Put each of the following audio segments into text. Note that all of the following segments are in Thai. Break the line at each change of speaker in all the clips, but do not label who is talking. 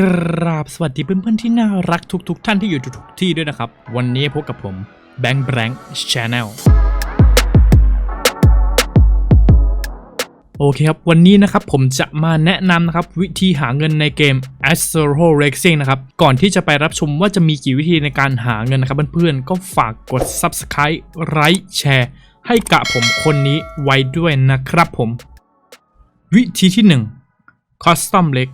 กราบสวัสดีเพื่อนๆที่น่ารักทุกๆท่านที่อยู่ทุกๆที่ด้วยนะครับ วันนี้พบกับผมแบงค์แบงค์ชาแนลโอเคครับ วันนี้นะครับผมจะมาแนะนำนะครับ วิธีหาเงินในเกม a s t r o Racing นะครับ ก่อนที่จะไปรับชมว่าจะมีกี่วิธีในการหาเงินนะครับเพื่อนๆก็ฝากกด Subscribe ไลค์แชร์ให้กับผมคนนี้ไว้ด้วยนะครับผม วิธีที่ 1 Custom l e g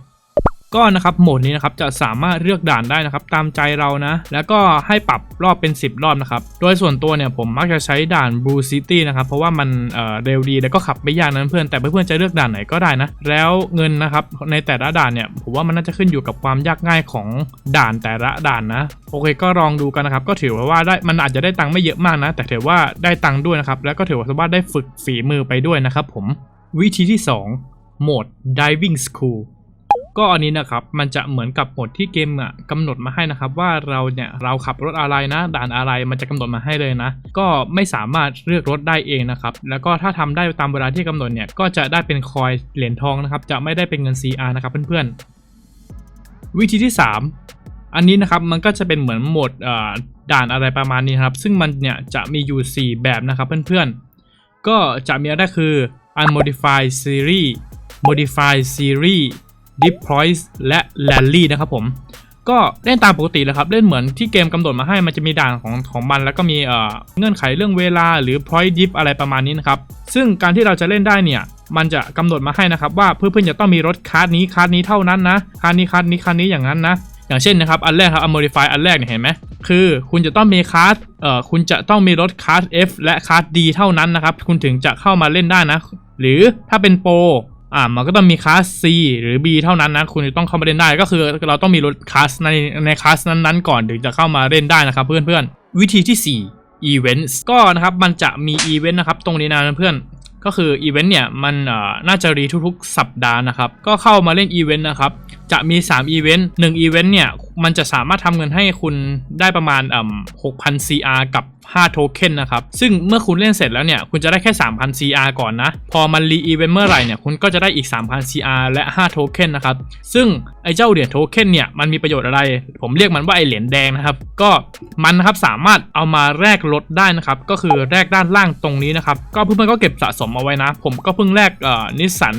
ก็นะครับโหมดนี้นะครับจะสามารถเลือกด่านได้นะครับตามใจเรานะ แล้วก็ให้ปรับรอบเป็น 10 รอบนะครับ โดยส่วนตัวเนี่ยผมมักจะใช้ด่าน Blue City นะครับ เพราะว่ามันเอ่อเร็วดีแล้วก็ขับไม่ยากนะเพื่อนแต่เพื่อนจะเลือกด่านไหนก็ได้นะ แล้วเงินนะครับในแต่ละด่านเนี่ยผมว่ามันน่าจะขึ้นอยู่กับความยากง่ายของด่านแต่ละด่านนะโอเคก็ลองดูกันนะครับ ก็ถือว่าได้มันอาจจะได้ตังค์ไม่เยอะมากนะ แต่ถือว่าได้ตังค์ด้วยนะครับแล้วก็ถือว่าได้ฝึกฝีมือไปด้วยนะครับผมวิธีที่สองโหมด diving school ก็อันนี้นะครับมันจะเหมือนกับโหมดที่เกมอะกำหนดมาให้นะครับ ว่าเราเนี่ยเราขับรถอะไรนะ ด่านอะไรมันจะกำหนดมาให้เลยนะ ก็ไม่สามารถเลือกรถได้เองนะครับ แล้วก็ถ้าทำได้ตามเวลาที่กำหนดเนี่ยก็จะได้เป็นคอยเหรียญทองนะครับ จะไม่ได้เป็นเงิน CR นะครับเพื่อนๆ วิธีที่ 3 อันนี้นะครับมันก็จะเป็นเหมือนโหมดด่านอะไรประมาณนี้ครับ ซึ่งมันเนี่ยจะมีอยู่ 4 แบบนะครับเพื่อนๆ ก็จะมีอะไรคือ unmodified series modified series deploys และ rally นะครับผม ก็เล่นตามปกติเลยครับ เล่นเหมือนที่เกมกำหนดมาให้มันจะมีด่านของของมัน แล้วก็มีเอ่อเงื่อนไขเรื่องเวลาหรือ point dip อะไรประมาณนี้นะครับ ซึ่งการที่เราจะเล่นได้เนี่ยมันจะกำหนดมาให้นะครับว่าเพื่อนๆจะต้องมีรถคาร์ดนี้คาร์ดนี้เท่านั้นนะคาร์ดนี้คาร์ดนี้คาร์ดนี้อย่างนั้นนะอย่างเช่นนะครับอันแรกครับ unmodify อันแรกเนี่ยเห็นไหมคือคุณจะต้องมีคาร์ดเอ่อคุณจะต้องมีรถคาร์ด F และคาร์ด D เท่านั้นนะครับ คุณถึงจะเข้ามาเล่นได้นะ หรือถ้าเป็นโปร อ่ามันก็ต้องมีคลาส C หรือ B เท่านั้นนะ คุณจะต้องเข้ามาเล่นได้ก็คือเราต้องมีรถคลาสในในคลาสนั้นๆ ก่อนถึงจะเข้ามาเล่นได้นะครับเพื่อนๆ วิธีที่ 4 Events ก็นะครับมันจะมีอีเวนต์นะครับตรงนี้นะเพื่อนก็คืออีเวนต์เนี่ยมันเอ่อน่าจะรีทุกๆสัปดาห์นะครับ ก็เข้ามาเล่นอีเวนต์นะครับ จะมี 3 อีเวนต์1อีเวนต์เนี่ย มันจะสามารถทำเงินให้คุณได้ประมาณอ่า6,000 CR กับ 5 โทเค็นนะครับ ซึ่งเมื่อคุณเล่นเสร็จแล้วเนี่ย คุณจะได้แค่ 3,000 CR ก่อนนะ พอมันรีอีเวนต์เมื่อไหร่เนี่ย คุณก็จะได้อีก 3,000 CR และ 5 โทเค็นนะครับ ซึ่งไอ้เจ้าเหรียญโทเค็นเนี่ย มันมีประโยชน์อะไร ผมเรียกมันว่าไอ้เหรียญแดงนะครับ ก็มันนะครับสามารถเอามาแลกรถได้นะครับ ก็คือแลกด้านล่างตรงนี้นะครับ ก็เพื่อนๆก็เก็บสะสมเอาไว้นะ ผมก็เพิ่งแลกเอ่อนิสสัน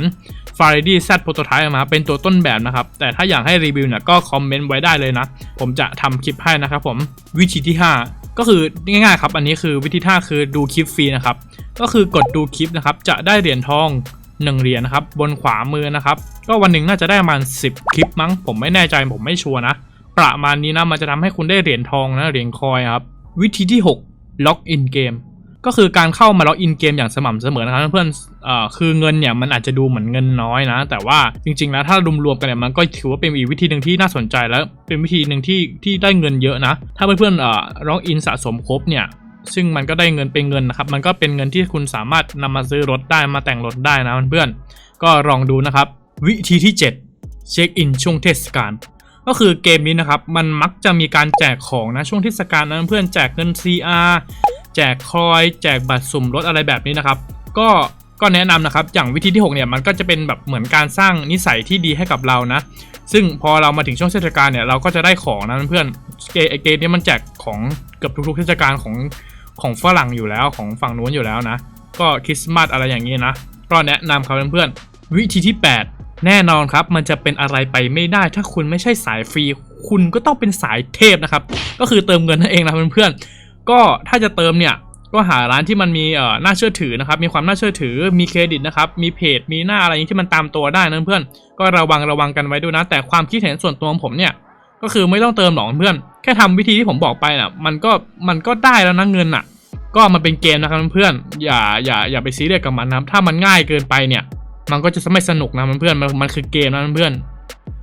ฟาร์ดี้แซดโปรโตไทป์มา เป็นตัวต้นแบบนะครับ แต่ถ้าอยากให้รีวิวเนี่ยก็คอมเมนต์ไว้ได้เลยนะ ผมจะทำคลิปให้นะครับผมวิธีที่ 5 ก็คือง่ายๆครับ อันนี้คือวิธีท่าคือดูคลิปฟรีนะครับ ก็คือกดดูคลิปนะครับ จะได้เหรียญทอง1เหรียญนะครับ บนขวามือนะครับ ก็วันหนึ่งน่าจะได้ประมาณ10 คลิปมั้ง ผมไม่แน่ใจผมไม่ชัวร์นะ ประมาณนี้นะมันจะทำให้คุณได้เหรียญทองนะเหรียญคอยครับ วิธีที่ 6 ล็อกอินเกม ก็คือการเข้ามาล็อกอินเกมอย่างสม่ำเสมอนะครับเพื่อนเอ่อคือเงินเนี่ยมันอาจจะดูเหมือนเงินน้อยนะ แต่ว่าจริงๆแล้วถ้ารวมๆกันเนี่ยมันก็ถือว่าเป็นอีกวิธีหนึ่งที่น่าสนใจแล้ว เป็นวิธีหนึ่งที่ที่ได้เงินเยอะนะ ถ้าเพื่อนๆเอ่อล็อกอินสะสมครบเนี่ยซึ่งมันก็ได้เงินเป็นเงินนะครับ มันก็เป็นเงินที่คุณสามารถนำมาซื้อรถได้มาแต่งรถได้นะเพื่อนๆก็ลองดูนะครับ วิธีที่ 7 เช็คอินช่วงเทศกาลก็คือเกมนี้นะครับ มันมักจะมีการแจกของนะช่วงเทศกาลนะเพื่อนแจกเงิน CR แจกคอย แจกบัตรสุ่มรถอะไรแบบนี้นะครับ ก็ก็แนะนำนะครับ อย่างวิธีที่ 6 เนี่ย มันก็จะเป็นแบบเหมือนการสร้างนิสัยที่ดีให้กับเรานะ ซึ่งพอเรามาถึงช่วงเทศกาลเนี่ย เราก็จะได้ของนะเพื่อนเกมไอเกมนี้มันแจกของเกือบทุกๆเทศกาลของของฝรั่งอยู่แล้วของฝั่งนู้นอยู่แล้วนะ ก็คริสต์มาสอะไรอย่างนี้นะ ก็แนะนำครับเพื่อนๆ วิธีที่ 8 แน่นอนครับ มันจะเป็นอะไรไปไม่ได้ ถ้าคุณไม่ใช่สายฟรี คุณก็ต้องเป็นสายเทพนะครับ ก็คือเติมเงินนั่นเองนะเพื่อนๆ ก็ถ้าจะเติมเนี่ยก็หาร้านที่มันมีเอ่อน่าเชื่อถือนะครับ มีความน่าเชื่อถือ มีเครดิตนะครับ มีเพจ มีหน้าอะไรอย่างที่มันตามตัวได้นะเพื่อน ก็ระวังระวังกันไว้ด้วยนะ แต่ความคิดเห็นส่วนตัวของผมเนี่ย ก็คือไม่ต้องเติมหรอกเพื่อน แค่ทำวิธีที่ผมบอกไปน่ะ มันก็มันก็ได้แล้วนะเงินอะ ก็มันเป็นเกมนะครับเพื่อน อย่าอย่าอย่าไปซีเรียสกับมันนะ ถ้ามันง่ายเกินไปเนี่ย มันก็จะไม่สนุกนะเพื่อน มันมันคือเกมนะเพื่อน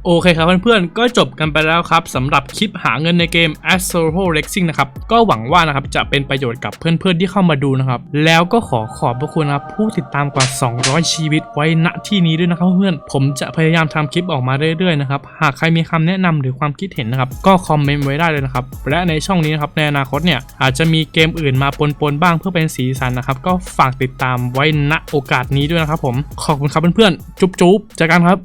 โอเคครับเพื่อนๆ ก็จบกันไปแล้วครับสำหรับคลิปหาเงินในเกม a s t r o Racing นะครับ ก็หวังว่านะครับจะเป็นประโยชน์กับเพื่อนๆที่เข้ามาดูนะครับ แล้วก็ขอขอบพระคุณนะครับผู้ติดตามกว่า 200 ชีวิตไว้ณที่นี้ด้วยนะครับเพื่อนผมจะพยายามทำคลิปออกมาเรื่อยๆนะครับ หากใครมีคำแนะนำหรือความคิดเห็นนะครับ ก็คอมเมนต์ไว้ได้เลยนะครับ และในช่องนี้นะครับในอนาคตเนี่ยอาจจะมีเกมอื่นมาปนๆบ้างเพื่อเป็นสีสันนะครับ ก็ฝากติดตามไว้ณโอกาสนี้ด้วยนะครับผมขอบคุณครับเพื่อนๆจุ๊บๆเจอกันครับ